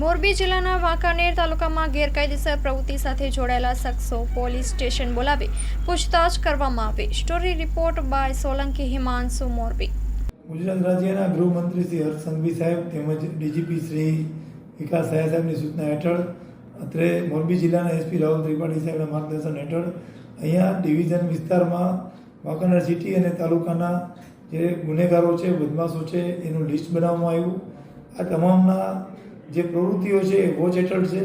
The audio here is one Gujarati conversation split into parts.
મોરબી જિલ્લાના વાંકાનેર તાલુકામાં ગેરકાયદેસર પ્રવૃત્તિ સાથે જોડાયેલા શખ્સો પોલીસ સ્ટેશન બોલાવી પૂછતાછ કરવામાં આવી. Story report by Solanki Himanshu, Morbi. Gujarat રાજ્યના ગૃહમંત્રી શ્રી હર્ષ સંઘવી સાહેબ તેમજ ડીજીપી શ્રી વિકાસ સહાય સાહેબની સૂચના હેઠળ અત્રે મોરબી જિલ્લાના એસપી રાહુલ ત્રિપાઠી સાહેબના માર્ગદર્શન હેઠળ અહીંયા ડિવિઝન વિસ્તારમાં વાંકાનેર સિટી અને તાલુકાના જે ગુનેગારો છે, બદમાશો છે, એનું લિસ્ટ બનાવવામાં આવ્યું. આ તમામના જે પ્રવૃત્તિઓ છે એ વોચ હેઠળ છે.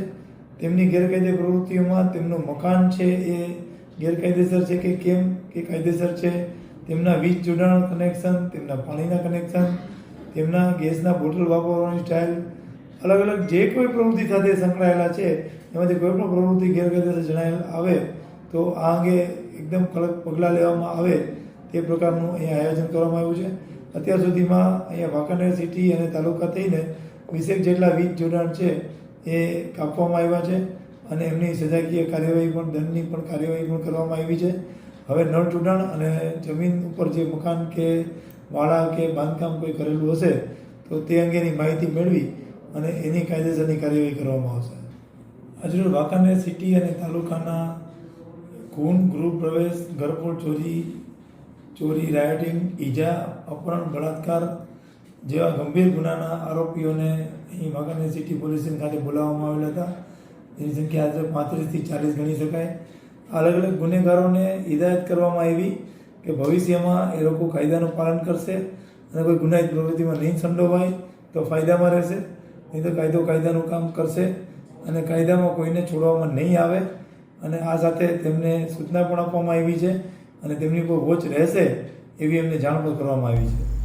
તેમની ગેરકાયદે પ્રવૃત્તિઓમાં તેમનું મકાન છે એ ગેરકાયદેસર છે કે કેમ? કે કાયદેસર છે? તેમના વીજ જોડાણ કનેક્શન, તેમના પાણીના કનેક્શન, તેમના ગેસના બોટલ વાપરવાની સ્ટાઇલ. અલગ અલગ જે કોઈ પ્રવૃત્તિ સાથે સંકળાયેલા છે, એમાંથી કોઈ પણ પ્રવૃત્તિ ગેરકાયદેસર જણાયેલ આવે, તો આ અંગે એકદમ કડક પગલાં લેવામાં આવે તે પ્રકારનું અહીંયા આયોજન કરવામાં આવ્યું છે. અત્યાર સુધીમાં અહીંયા વાંકાનેર સિટી અને તાલુકા થઈને વીસેક જેટલા વીજ જોડાણ છે એ કાપવામાં આવ્યા છે અને એમની સજાકીય કાર્યવાહી પણ, દંડની પણ કાર્યવાહી પણ કરવામાં આવી છે. હવે નળ જોડાણ અને જમીન ઉપર જે મકાન કે વાળા કે બાંધકામ કોઈ કરેલું હશે, તો તે અંગેની માહિતી મેળવી અને એની કાયદેસરની કાર્યવાહી કરવામાં આવશે. આજરોજ વાંકાનેર સિટી અને તાલુકાના ખૂન ગૃહ પ્રવેશ, ઘરફોડ ચોરી ચોરી રાયોટિંગ ઈજા, અપહરણ, બળાત્કાર જેવા ગંભીર ગુનાના આરોપીઓને અહીં વાંકાનેર સિટી પોલીસ ખાતે બોલાવવામાં આવેલા હતા. એની સંખ્યા આજે પાંત્રીસથી ચાલીસ ગણી શકાય. અલગ અલગ ગુનેગારોને હિદાયત કરવામાં આવી કે ભવિષ્યમાં એ લોકો કાયદાનું પાલન કરશે અને કોઈ ગુનાહિત પ્રવૃત્તિમાં નહીં સંડોવાય તો ફાયદામાં રહેશે. નહીં તો કાયદો કાયદાનું કામ કરશે અને કાયદામાં કોઈને છોડવામાં નહીં આવે. અને આ સાથે તેમને સૂચના પણ આપવામાં આવી છે અને તેમની પર વોચ રહેશે એવી એમને જાણ પણ કરવામાં આવી છે.